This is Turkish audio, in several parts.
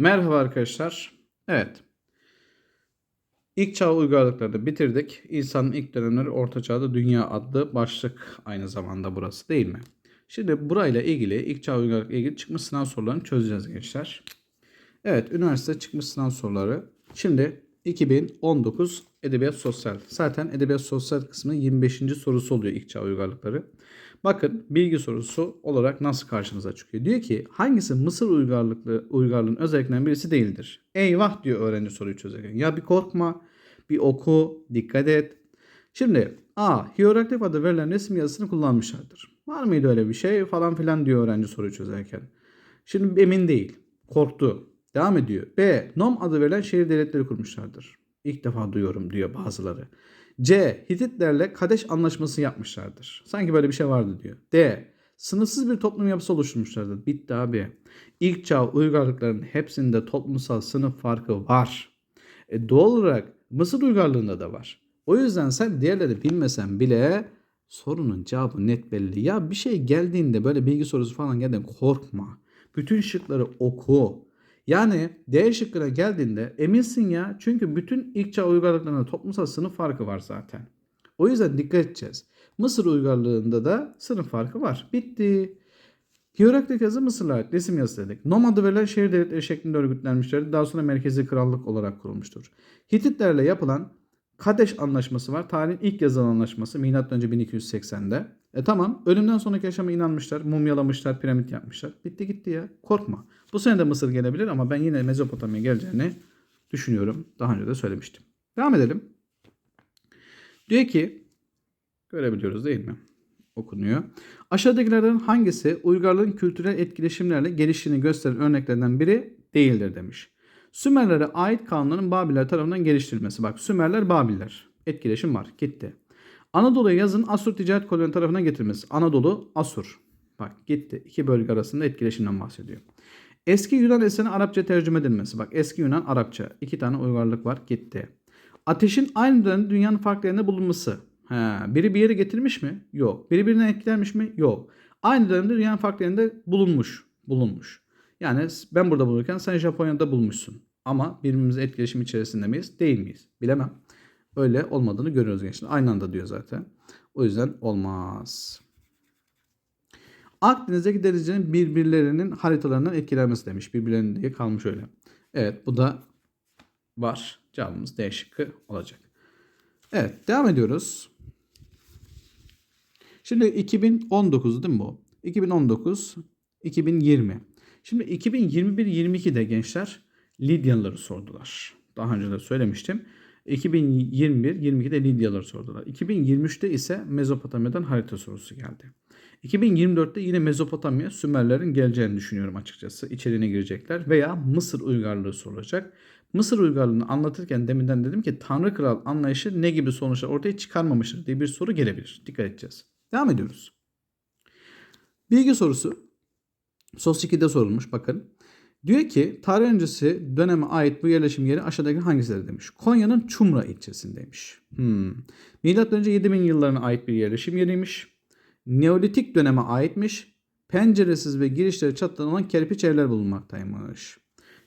Merhaba arkadaşlar. Evet. İlk çağ uygarlıkları bitirdik. İsa'nın ilk dönemleri Orta Çağ'da Dünya adlı başlık aynı zamanda burası değil mi? Şimdi burayla ilgili ilk çağ uygarlıkla ilgili çıkmış sınav sorularını çözeceğiz gençler. Evet, üniversite çıkmış sınav soruları. Şimdi 2019 Edebiyat Sosyal. Zaten Edebiyat Sosyal kısmının 25. sorusu oluyor ilk çağ uygarlıkları. Bakın bilgi sorusu olarak nasıl karşınıza çıkıyor? Diyor ki hangisi Mısır uygarlıklı uygarlığın özelliklerinden birisi değildir? Eyvah diyor öğrenci soruyu çözerken. Ya bir korkma, bir oku, dikkat et. Şimdi A. Hieroglif adı verilen resim yazısını kullanmışlardır. Var mıydı öyle bir şey falan filan diyor öğrenci soruyu çözerken. Şimdi emin değil. Korktu. Devam ediyor. B. Nom adı verilen şehir devletleri kurmuşlardır. İlk defa duyuyorum diyor bazıları. C. Hititlerle Kadeş anlaşması yapmışlardır. Sanki böyle bir şey vardı diyor. D. Sınırsız bir toplum yapısı oluşturmuşlardır. Bitti abi. İlk çağ uygarlıkların hepsinde toplumsal sınıf farkı var. E, doğal olarak Mısır uygarlığında da var. O yüzden sen diğerleri bilmesen bile sorunun cevabı net belli. Ya bir şey geldiğinde böyle bilgi sorusu falan geldiğinde korkma. Bütün şıkları oku. Yani D şıkkına geldiğinde eminsin ya. Çünkü bütün ilk çağ uygarlıklarında toplumsal sınıf farkı var zaten. O yüzden dikkat edeceğiz. Mısır uygarlığında da sınıf farkı var. Bitti. Hieroglif yazı Mısır'a ait resim yazısı dedik. Nom adı verilen şehir devletleri şeklinde örgütlenmişlerdir. Daha sonra merkezi krallık olarak kurulmuştur. Hititlerle yapılan Kadeş Anlaşması var. Tarihin ilk yazılan anlaşması. Önce 1280'de. E tamam. Ölümden sonraki yaşama inanmışlar. Mumyalamışlar. Piramit yapmışlar. Bitti gitti ya. Korkma. Bu sene de Mısır gelebilir ama ben yine Mezopotamya geleceğini düşünüyorum. Daha önce de söylemiştim. Devam edelim. Diyor ki görebiliyoruz değil mi? Okunuyor. Aşağıdakilerden hangisi uygarlığın kültürel etkileşimlerle geliştiğini gösteren örneklerden biri değildir demiş. Sümerlere ait kanunların Babiller tarafından geliştirilmesi. Bak Sümerler Babiller. Etkileşim var. Gitti. Anadolu'ya yazın Asur ticaret koloni tarafından getirilmesi. Anadolu, Asur. Bak gitti. İki bölge arasında etkileşimden bahsediyor. Eski Yunan eserine Arapça tercüme edilmesi. Bak eski Yunan Arapça. İki tane uygarlık var. Gitti. Ateşin aynı dönemde dünyanın farklı yerinde bulunması. He, biri bir yere getirmiş mi? Yok. Biri birinden etkilenmiş mi? Yok. Aynı dönemde dünyanın farklı yerinde bulunmuş. Bulunmuş. Yani ben burada bulurken sen Japonya'da bulmuşsun. Ama birbirimize etkileşim içerisinde miyiz? Değil miyiz? Bilemem. Öyle olmadığını görüyoruz gençler. Aynı anda diyor zaten. O yüzden olmaz. Akdeniz'deki denizcilerin birbirlerinin haritalarından etkilenmesi demiş. Birbirlerinin diye kalmış öyle. Evet bu da var. Cevabımız D şıkkı olacak. Evet devam ediyoruz. Şimdi 2019 değil mi bu? 2019, 2020. Şimdi 2021-22'de gençler Lidyalıları sordular. Daha önce de söylemiştim. 2021-22'de Lidyalıları sordular. 2023'te ise Mezopotamya'dan harita sorusu geldi. 2024'te yine Mezopotamya Sümerlerin geleceğini düşünüyorum açıkçası. İçeriğine girecekler veya Mısır uygarlığı sorulacak. Mısır uygarlığını anlatırken deminden dedim ki Tanrı Kral anlayışı ne gibi sonuçlar ortaya çıkarmamıştır diye bir soru gelebilir. Dikkat edeceğiz. Devam ediyoruz. Bilgi sorusu. Sos 2'de sorulmuş bakın. Diyor ki tarih öncesi döneme ait bu yerleşim yeri aşağıdaki hangisidir demiş. Konya'nın Çumra ilçesindeymiş. Hmm. Milattan önce 7000 yıllarına ait bir yerleşim yeriymiş. Neolitik döneme aitmiş. Penceresiz ve girişleri çatıdan olan kerpiç evler bulunmaktaymış.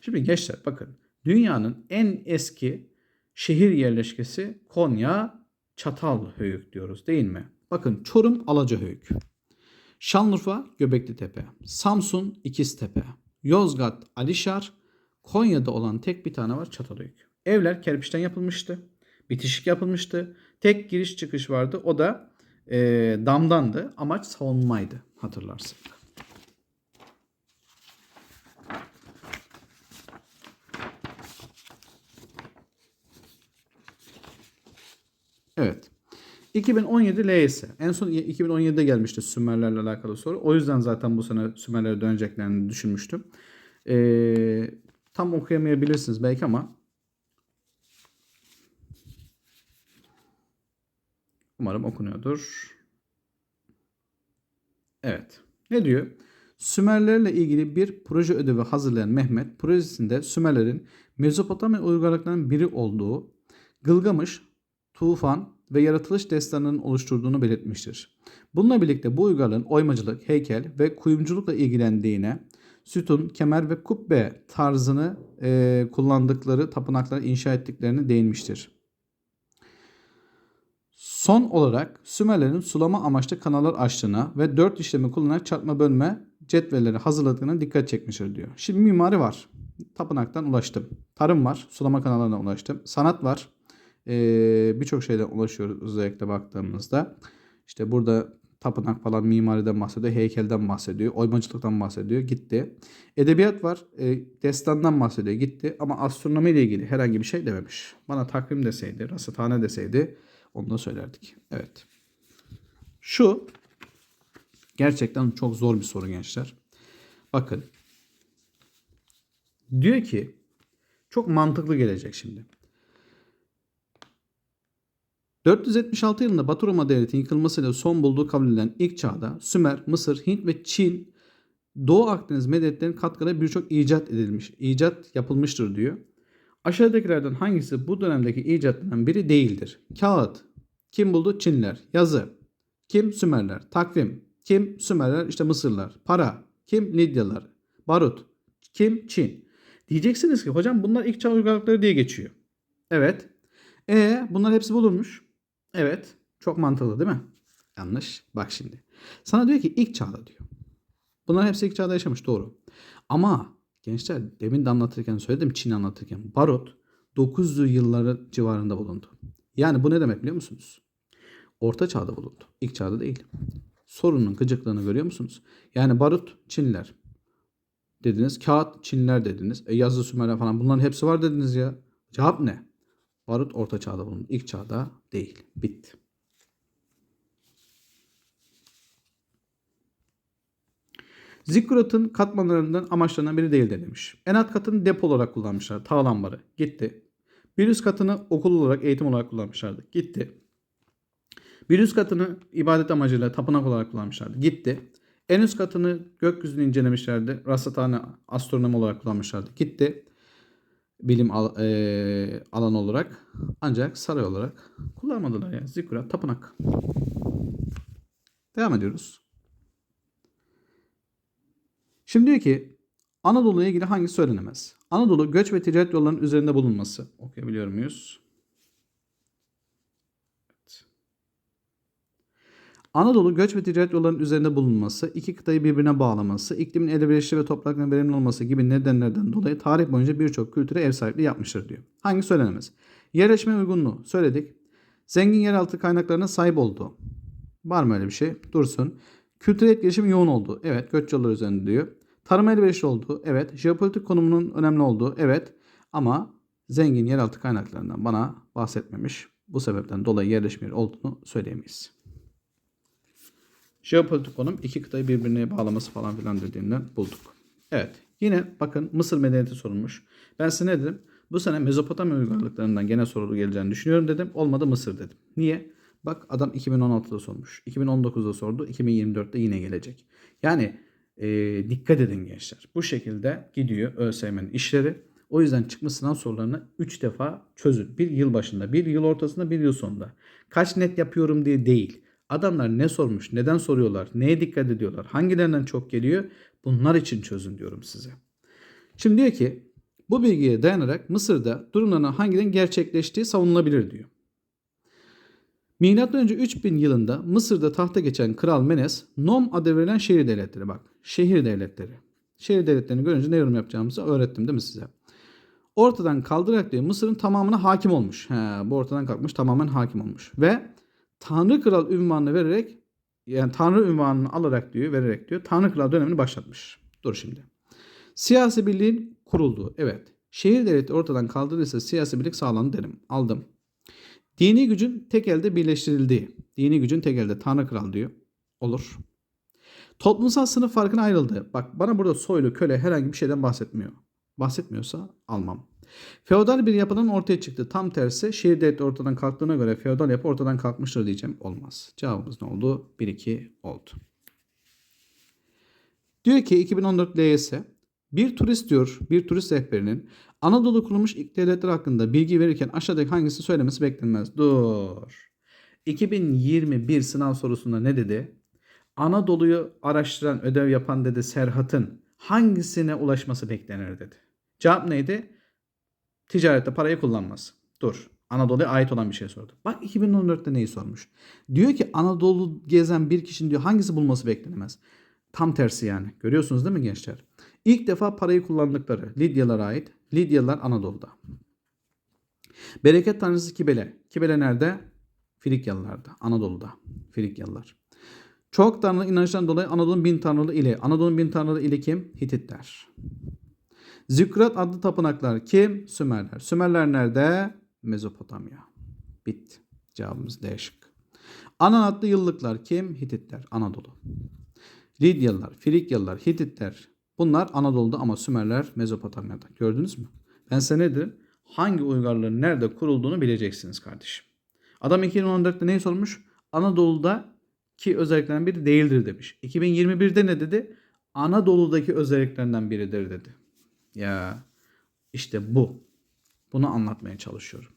Şimdi gençler bakın. Dünyanın en eski şehir yerleşkesi Konya Çatalhöyük diyoruz değil mi? Bakın Çorum Alacahöyük. Şanlıurfa Göbekli Tepe. Samsun İkiztepe. Yozgat Alişar. Konya'da olan tek bir tane var Çatalhöyük. Evler kerpiçten yapılmıştı. Bitişik yapılmıştı. Tek giriş çıkış vardı. O da e, damdandı. Amaç savunmaydı hatırlarsın. Evet. 2017 LYS. En son 2017'de gelmişti Sümerlerle alakalı soru. O yüzden zaten bu sene Sümerlere döneceklerini düşünmüştüm. Ee, tam okuyamayabilirsiniz belki ama umarım okunuyordur. Evet. Ne diyor? Sümerlerle ilgili bir proje ödevi hazırlayan Mehmet projesinde Sümerlerin Mezopotamya uygarlıklarının biri olduğu Gılgamış, Tufan ve yaratılış destanının oluşturduğunu belirtmiştir. Bununla birlikte bu uygarlığın oymacılık, heykel ve kuyumculukla ilgilendiğine, sütun, kemer ve kubbe tarzını e, kullandıkları tapınakları inşa ettiklerini değinmiştir. Son olarak Sümerlerin sulama amaçlı kanallar açtığına ve dört işlemi kullanarak çarpma bölme cetvelleri hazırladığına dikkat çekmiştir diyor. Şimdi mimari var. Tapınaktan ulaştım. Tarım var. Sulama kanallarına ulaştım. Sanat var. Birçok şeyden ulaşıyoruz özellikle baktığımızda. İşte burada tapınak falan mimariden bahsediyor. Heykelden bahsediyor. Oymacılıktan bahsediyor. Gitti. Edebiyat var. E, destandan bahsediyor. Gitti. Ama astronomi ile ilgili herhangi bir şey dememiş. Bana takvim deseydi, rasathane deseydi onu da söylerdik. Evet. Şu gerçekten çok zor bir soru gençler. Bakın. Diyor ki çok mantıklı gelecek şimdi. 476 yılında Batı Roma Devleti'nin yıkılmasıyla son bulduğu kabul edilen ilk çağda Sümer, Mısır, Hint ve Çin Doğu Akdeniz medeniyetlerinin katkıları birçok icat edilmiş, icat yapılmıştır diyor. Aşağıdakilerden hangisi bu dönemdeki icatlardan biri değildir? Kağıt. Kim buldu? Çinliler. Yazı. Kim? Sümerler. Takvim. Kim? Sümerler. İşte Mısırlar. Para. Kim? Lidyalar. Barut. Kim? Çin. Diyeceksiniz ki hocam bunlar ilk çağ uygarlıkları diye geçiyor. Evet. E bunlar hepsi bulunmuş. Evet. Çok mantıklı değil mi? Yanlış. Bak şimdi. Sana diyor ki ilk çağda diyor. Bunlar hepsi ilk çağda yaşamış doğru. Ama gençler demin de anlatırken söyledim Çin anlatırken barut 900'lü yılları civarında bulundu. Yani bu ne demek biliyor musunuz? Orta çağda bulundu. İlk çağda değil. Sorunun gıcıklığını görüyor musunuz? Yani barut Çinliler dediniz. Kağıt Çinliler dediniz. E, yazı Sümerler falan bunların hepsi var dediniz ya. Cevap ne? Barut orta çağda bulundu. İlk çağda değil. Bitti. Zikkurat'ın katmanlarından amaçlarından biri değildir demiş. En alt katını depo olarak kullanmışlar. Tağlambarı. Gitti. Bir üst katını okul olarak, eğitim olarak kullanmışlardı. Gitti. Bir üst katını ibadet amacıyla tapınak olarak kullanmışlardı. Gitti. En üst katını gökyüzünü incelemişlerdi. Rasathane, astronomi olarak kullanmışlardı. Gitti. Bilim al, e, alanı olarak. Ancak saray olarak kullanmadılar ya. Zikkurat, tapınak. Devam ediyoruz. Şimdi diyor ki Anadolu'ya ilgili hangisi söylenemez? Anadolu göç ve ticaret yollarının üzerinde bulunması. Okuyabiliyor muyuz? Anadolu göç ve ticaret yollarının üzerinde bulunması, iki kıtayı birbirine bağlaması, iklimin elverişli ve toprakların verimli olması gibi nedenlerden dolayı tarih boyunca birçok kültüre ev sahipliği yapmıştır diyor. Hangi söylenemez? Yerleşme uygunluğu söyledik. Zengin yeraltı kaynaklarına sahip olduğu. Var mı öyle bir şey? Dursun. Kültürel etkileşim yoğun olduğu. Evet göç yolları üzerinde diyor. Tarım elverişli olduğu. Evet. Jeopolitik konumunun önemli olduğu. Evet. Ama zengin yeraltı kaynaklarından bana bahsetmemiş. Bu sebepten dolayı yerleşme olduğunu söyleyemeyiz. Jeopolitik konum iki kıtayı birbirine bağlaması falan filan dediğinden bulduk. Evet. Yine bakın Mısır medeniyeti sorulmuş. Ben size ne dedim? Bu sene Mezopotamya uygarlıklarından gene soru geleceğini düşünüyorum dedim. Olmadı Mısır dedim. Niye? Bak adam 2016'da sormuş. 2019'da sordu. 2024'te yine gelecek. Yani e, dikkat edin gençler. Bu şekilde gidiyor ÖSYM'nin işleri. O yüzden çıkmış sınav sorularını 3 defa çözün. Bir yıl başında, bir yıl ortasında, bir yıl sonunda. Kaç net yapıyorum diye değil. Adamlar ne sormuş, neden soruyorlar, neye dikkat ediyorlar, hangilerinden çok geliyor bunlar için çözün diyorum size. Şimdi diyor ki bu bilgiye dayanarak Mısır'da durumların hangilerinin gerçekleştiği savunulabilir diyor. Milattan önce 3000 yılında Mısır'da tahta geçen Kral Menes, Nom adı verilen şehir devletleri bak. Şehir devletleri. Şehir devletlerini görünce ne yorum yapacağımızı öğrettim değil mi size? Ortadan kaldırarak diyor Mısır'ın tamamına hakim olmuş. He, bu ortadan kalkmış tamamen hakim olmuş. Ve Tanrı Kral ünvanını vererek yani Tanrı ünvanını alarak diyor vererek diyor Tanrı Kral dönemini başlatmış. Dur şimdi. Siyasi birliğin kurulduğu. Evet. Şehir devleti ortadan kaldırılırsa siyasi birlik sağlandı derim. Aldım. Dini gücün tek elde birleştirildiği. Dini gücün tek elde Tanrı Kral diyor. Olur. Toplumsal sınıf farkına ayrıldı. Bak bana burada soylu, köle herhangi bir şeyden bahsetmiyor. Bahsetmiyorsa almam. Feodal bir yapının ortaya çıktı. Tam tersi şehir devleti ortadan kalktığına göre feodal yapı ortadan kalkmıştır diyeceğim. Olmaz. Cevabımız ne oldu? 1-2 oldu. Diyor ki 2014 LYS bir turist diyor, bir turist rehberinin Anadolu kurulmuş ilk devletler hakkında bilgi verirken aşağıdaki hangisi söylemesi beklenmez. Dur. 2021 sınav sorusunda ne dedi? Anadolu'yu araştıran, ödev yapan dedi Serhat'ın hangisine ulaşması beklenir dedi. Cevap neydi? Ticarette parayı kullanmaz. Dur. Anadolu'ya ait olan bir şey sordu. Bak 2014'te neyi sormuş? Diyor ki Anadolu gezen bir kişinin diyor hangisi bulması beklenemez. Tam tersi yani. Görüyorsunuz değil mi gençler? İlk defa parayı kullandıkları Lidyalara ait. Lidyalılar Anadolu'da. Bereket tanrısı Kibele. Kibele nerede? Frikyalılarda. Anadolu'da. Frikyalılar. Çok tanrılı inançtan dolayı Anadolu'nun bin tanrılı ili. Anadolu'nun bin tanrılı ili kim? Hititler. Zikrat adlı tapınaklar kim? Sümerler. Sümerler nerede? Mezopotamya. Bitti. Cevabımız D şıkkı. Anan adlı yıllıklar kim? Hititler. Anadolu. Lidyalılar, Frikyalılar, Hititler bunlar Anadolu'da ama Sümerler Mezopotamya'da. Gördünüz mü? Ben size ne dedim? Hangi uygarlığın nerede kurulduğunu bileceksiniz kardeşim. Adam 2014'te neyi sormuş? Anadolu'da ki özelliklerden biri değildir demiş. 2021'de ne dedi? Anadolu'daki özelliklerinden biridir dedi. Ya işte bu. Bunu anlatmaya çalışıyorum.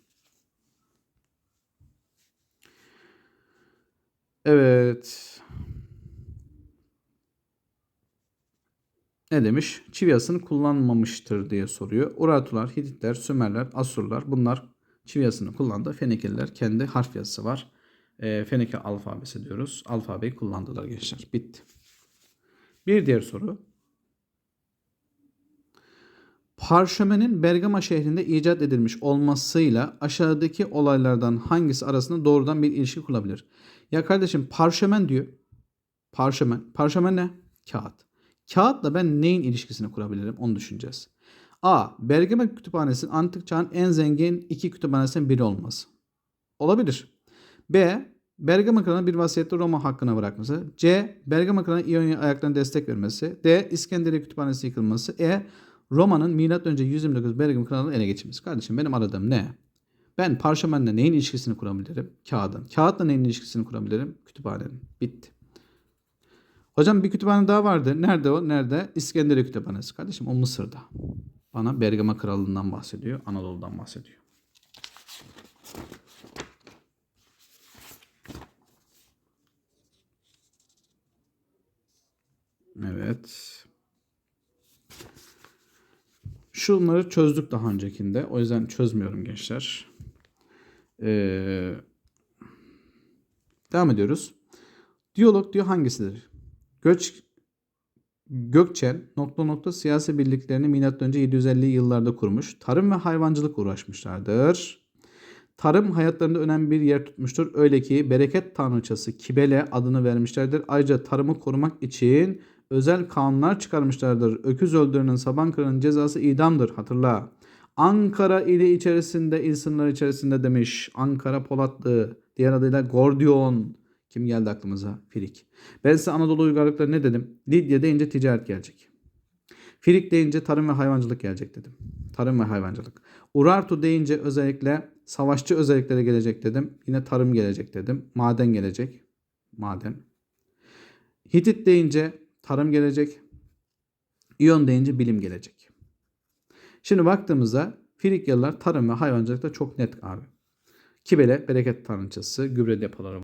Evet. Ne demiş? Çiviyasını kullanmamıştır diye soruyor. Urartular, Hititler, Sümerler, Asurlar bunlar çiviyasını kullandı. Fenikeliler kendi harf yazısı var. E, Fenike alfabesi diyoruz. Alfabeyi kullandılar gençler. Bitti. Bir diğer soru. Parşömenin Bergama şehrinde icat edilmiş olmasıyla aşağıdaki olaylardan hangisi arasında doğrudan bir ilişki kurulabilir? Ya kardeşim parşömen diyor. Parşömen. Parşömen ne? Kağıt. Kağıtla ben neyin ilişkisini kurabilirim onu düşüneceğiz. A. Bergama Kütüphanesi'nin antik çağın en zengin iki kütüphanesinden biri olması. Olabilir. B. Bergama Kralı'nın bir vasiyette Roma hakkına bırakması. C. Bergama Kralı'nın İonya ayaklarına destek vermesi. D. İskenderiye Kütüphanesi yıkılması. E. Roma'nın M.Ö. 129 Bergama Kralı'nın ele geçirmesi. Kardeşim benim aradığım ne? Ben parşömenle neyin ilişkisini kurabilirim? Kağıdın. Kağıtla neyin ilişkisini kurabilirim? Kütüphanenin. Bitti. Hocam bir kütüphane daha vardı. Nerede o? Nerede? İskenderiye Kütüphanesi. Kardeşim o Mısır'da. Bana Bergama Krallığı'ndan bahsediyor. Anadolu'dan bahsediyor. Evet. Şunları çözdük daha öncekinde. O yüzden çözmüyorum gençler. Ee, devam ediyoruz. Diyalog diyor hangisidir? Göç Gökçen nokta nokta siyasi birliklerini M.Ö. 750 yıllarda kurmuş. Tarım ve hayvancılık uğraşmışlardır. Tarım hayatlarında önemli bir yer tutmuştur. Öyle ki bereket tanrıçası Kibele adını vermişlerdir. Ayrıca tarımı korumak için özel kanunlar çıkarmışlardır. Öküz öldürenin saban kıranın cezası idamdır. Hatırla. Ankara ili içerisinde, il sınırları içerisinde demiş. Ankara Polatlı. Diğer adıyla Gordiyon. Kim geldi aklımıza? Firik. Ben size Anadolu uygarlıkları ne dedim? Lidya deyince ticaret gelecek. Firik deyince tarım ve hayvancılık gelecek dedim. Tarım ve hayvancılık. Urartu deyince özellikle savaşçı özelliklere gelecek dedim. Yine tarım gelecek dedim. Maden gelecek. Maden. Hitit deyince tarım gelecek. İyon deyince bilim gelecek. Şimdi baktığımızda Frikyalılar tarım ve hayvancılıkta çok net abi. Kibele bereket tanrıçası, gübre depoları